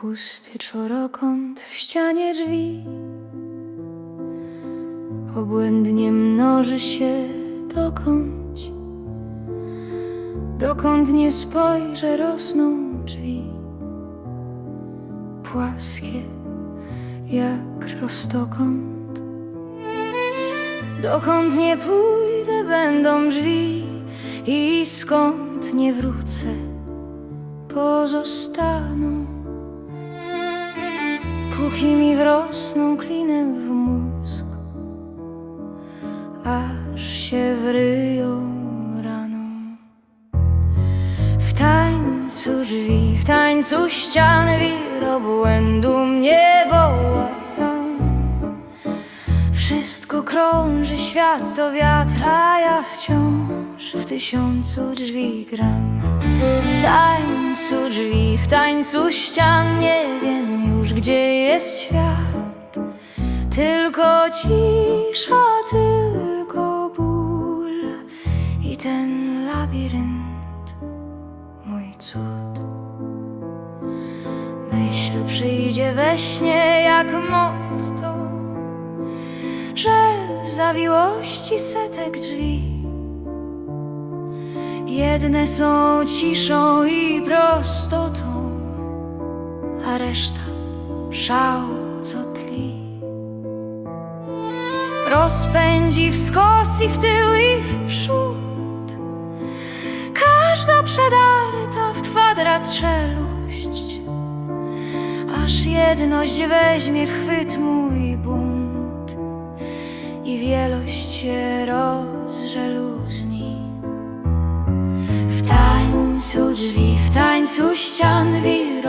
Pusty czworokąt w ścianie drzwi. Obłędnie mnoży się dokądś. Dokąd nie spojrzę rosną drzwi. Płaskie jak prostokąt Dokąd nie pójdę będą drzwi. I skąd nie wrócę pozostaną Póki mi wrosną klinem w mózg Aż się wryją raną. W tańcu drzwi, w tańcu ścian Wir obłędu mnie woła tam. Wszystko krąży, świat to wiatr A ja wciąż w tysiącu drzwi gram. W tańcu drzwi, w tańcu ścian Nie wiem już gdzie jest świat. Tylko cisza, tylko ból I ten labirynt, mój cud. Myśl przyjdzie we śnie jak motto Że w zawiłości setek drzwi. Jedne są ciszą i prostotą A reszta szał, co tli. Rozpędzi w skos i w tył i w przód. Każda przedarta w kwadrat czeluść Aż jedność weźmie w chwyt mój bunt I wielość się rozżeluzni W tańcu drzwi, w tańcu ścian Wir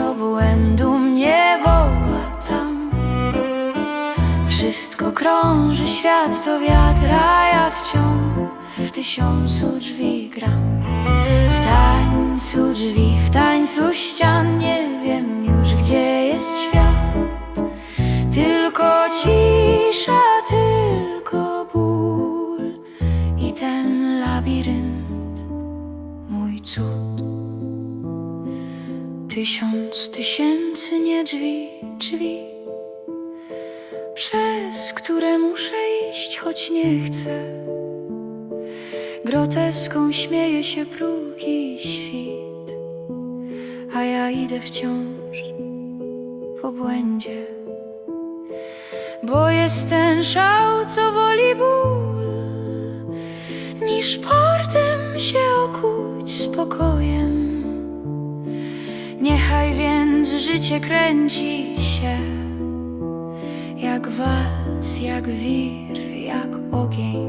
krąży, świat to wiatr, a ja wciąż w tysiącu drzwi gram. W tańcu drzwi, w tańcu ścian Nie wiem już gdzie jest świat. Tylko cisza, tylko ból I ten labirynt, mój cud. Tysiąc tysięcy nie drzwi, drzwi Przez które muszę iść, choć nie chcę. Groteską śmieje się próg i świt A ja idę wciąż w obłędzie Bo jest ten szał, co woli ból Niż portem się okuć spokojem. Niechaj więc życie kręci się Jak walc, jak wir, jak ogień.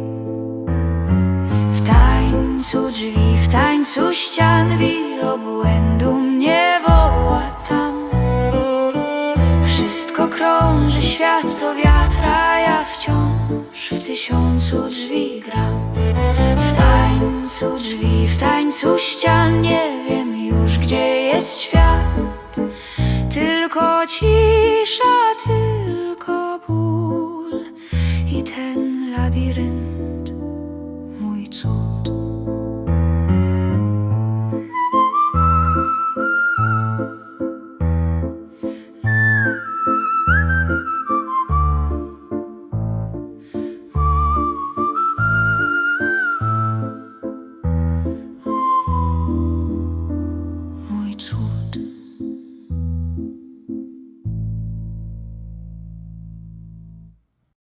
W tańcu drzwi, w tańcu ścian Wir obłędu mnie woła tam. Wszystko krąży, świat to wiatr A ja wciąż w tysiącu drzwi gram. W tańcu drzwi, w tańcu ścian Nie wiem już gdzie jest świat. Tylko cisza,